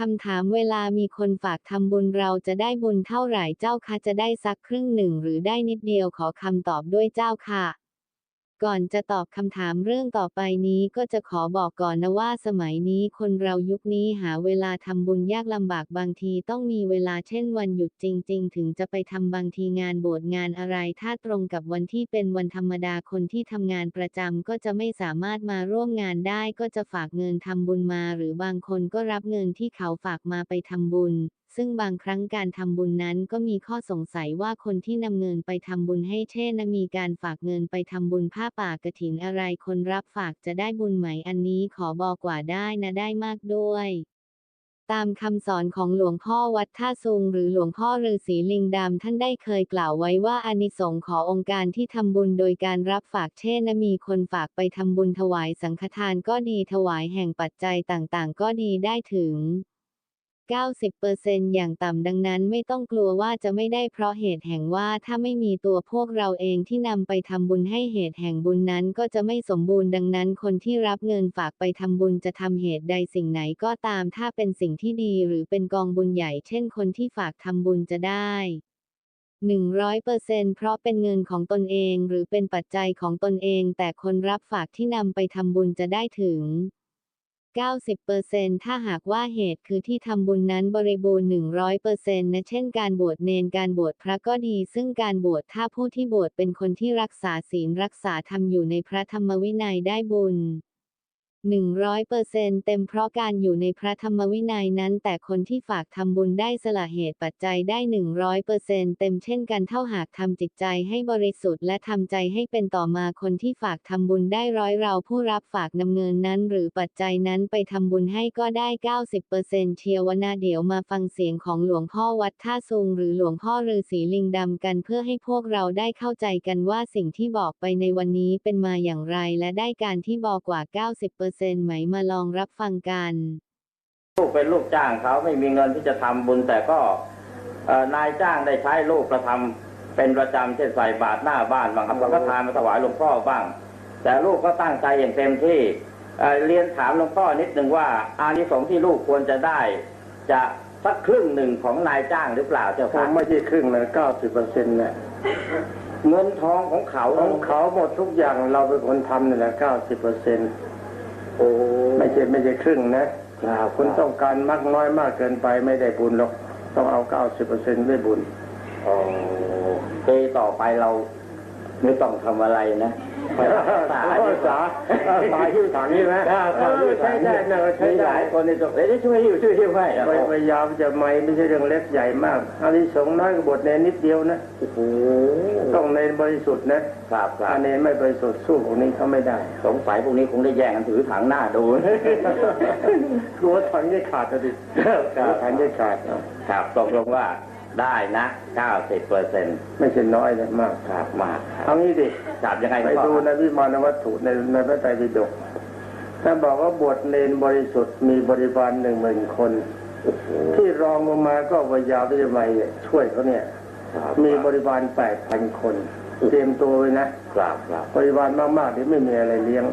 คำถามเวลามีคนฝากทำบุญเราจะได้บุญเท่าไหร่เจ้าคะจะได้สักครึ่งหนึ่งหรือได้นิดเดียวขอคำตอบด้วยเจ้าค่ะ ก่อนจะตอบคำถามเรื่องต่อไปนี้ก็จะขอบอกก่อนนะว่าสมัยนี้คนเรายุคนี้หาเวลาทำบุญยากลำบากบางทีต้องมีเวลาเช่นวันหยุดจริง ๆ ถึงจะไปทำบางทีงานโบสถ์งานอะไร ถ้าตรงกับวันที่เป็นวันธรรมดาคนที่ทำงานประจำก็จะไม่สามารถมาร่วมงานได้ก็จะฝากเงินทำบุญมา หรือบางคนก็รับเงินที่เขาฝากมาไปทำบุญ ซึ่งบางครั้งการทำบุญนั้นก็มีข้อสงสัยว่าคนที่นำเงินไปทำบุญให้เช่นมีการฝากเงินไปทำบุญผ้าป่ากระถินอะไรคนรับฝากจะได้บุญไหมอันนี้ขอบอกกว่าได้นะได้มากด้วยตามคำสอนของหลวงพ่อวัดท่าซุงหรือหลวงพ่อฤาษีลิงดำท่านได้เคยกล่าวไว้ว่าอนิสงส์ขององค์การที่ทำบุญโดยการรับฝากเช่นมีคนฝากไปทำบุญถวายสังฆทานก็ดีถวายแห่งปัจจัยต่างๆ ก็ดีได้ถึง 90%อย่างต่ำดังนั้นไม่ต้องกลัวว่าจะไม่ได้เพราะเหตุแห่งว่าถ้าไม่มีตัวพวกเราเองที่นำไปทำบุญให้เหตุแห่งบุญนั้นก็จะไม่สมบูรณ์ดังนั้น คนที่รับเงินฝากไปทำบุญจะทำเหตุใดสิ่งไหนก็ตาม ถ้าเป็นสิ่งที่ดีหรือเป็นกองบุญใหญ่ เช่น คนที่ฝากทำบุญจะได้100%เพราะเป็นเงินของตนเองหรือเป็นปัจจัยของตนเอง แต่คนรับฝากที่นำไปทำบุญจะได้ถึง 90%ถ้าหากว่าเหตุคือที่ทำบุญนั้นบริบูรณ์ 100%นะเช่นการบวชเนนการบวชพระก็ดี ซึ่งการบวชถ้าผู้ที่บวชเป็นคนที่รักษาศีลรักษาธรรมอยู่ในพระธรรมวินัยได้บุญ 100%เซ็นเต็มเพราะการอยู่ในพระธรรมวินัยนั้น แต่คนที่ฝากทำบุญได้สละเหตุปัจจัยได้ 100%เซนเต็มเช่นกันเท่าหากทำจิตใจให้บริสุทธิ์และทำใจให้เป็นต่อมาคนที่ฝากทำบุญได้ร้อยเราผู้รับฝากนำเงินนั้น หรือปัจจัยนั้นไปทำบุญให้ก็ได้ 90%เชียววนาเดี๋ยวมาฟังเสียงของหลวงพ่อวัดท่าซุงหรือหลวงพ่อฤาษีลิงดำกันเพื่อให้พวกเราได้เข้าใจกันว่าสิ่งที่บอกไปในวันนี้เป็นมาอย่างไร และได้การที่บอกกว่า 90%ไหมมาลองรับฟังกัน ลูกเป็นลูกจ้างเขาไม่มีเงินที่จะทำบุญแต่ก็เอ่อนายจ้างได้ใช้ลูกกระทำเป็นประจำเช่นใส่บาตรหน้าบ้านบางครับแล้วก็ทานมาถวายหลวงพ่อบ้าง แต่ลูกก็ตั้งใจอย่างเต็มที่เอ่อเรียนถามหลวงพ่อนิดนึงว่า อานิสงส์ที่ลูกควรจะได้ จะสักครึ่งหนึ่งของนายจ้างหรือเปล่าเจ้าผค่ะมไม่ใช่ครึ่งนะเก้าสิบเปอร์เซ็นต์นะเงินทองของเขาของเขาหมดทุกอย่างเราเป็นคนทำนี่แหละเก้าสิบเปอร์เซ็นต์โอ้ ไม่ใช่ไม่ใช่ครึ่งนะครับคุณต้องการมากน้อยมากเกินไปไม่ได้บุญหรอก ต้องเอาเก้าสิบเปอร์เซ็นต์ได้บุญโอ้ปีต่อไปเรา ไม่ต้องทำอะไรนะภาษาภาษาหิ้วถังนี่ไหมใช่ใช่นะใช่หลายคนในตัวเอ้ยช่วยหิ้วช่วยหิ้วให้พยายามจะไม่ไม่ใช่เรื่องเล็กใหญ่มากอันนี้สงส์น้อยกับบทเนนนิดเดียวนะโอ้โหต้องเนนบริสุทธิ์นะครับครัถ้าบเนนไม่บริสุทธิ์สู้พวกนี้เขาไม่ได้ สงสัยพวกนี้คงได้แย่งกันถือถังหน้าดูกลัวถังจะขาดจะดิกลัวถังจะขาดครับตกลงว่า ได้นะ90เปอร์เซ็นต์ไม่ใช่น้อยเลยมากครับมากครัเอาบงี้ดิจับยังไงไปพ่อดูในวิมานวัตถุในในพระไตรปิฎกท่านบอกว่าบวชเนนบริสุทธิ์มีบริบาลหนึ่งหมื่นคนโอ้โหที่รองลงมาก็วิยาวิมัยช่วยเขาเนี่ยครับมีบริบาลแปดพันคน เตรียมตัวไว้นะ ครับครับบริบาลมากๆเดี๋ยวไม่มีอะไรเลี้ยง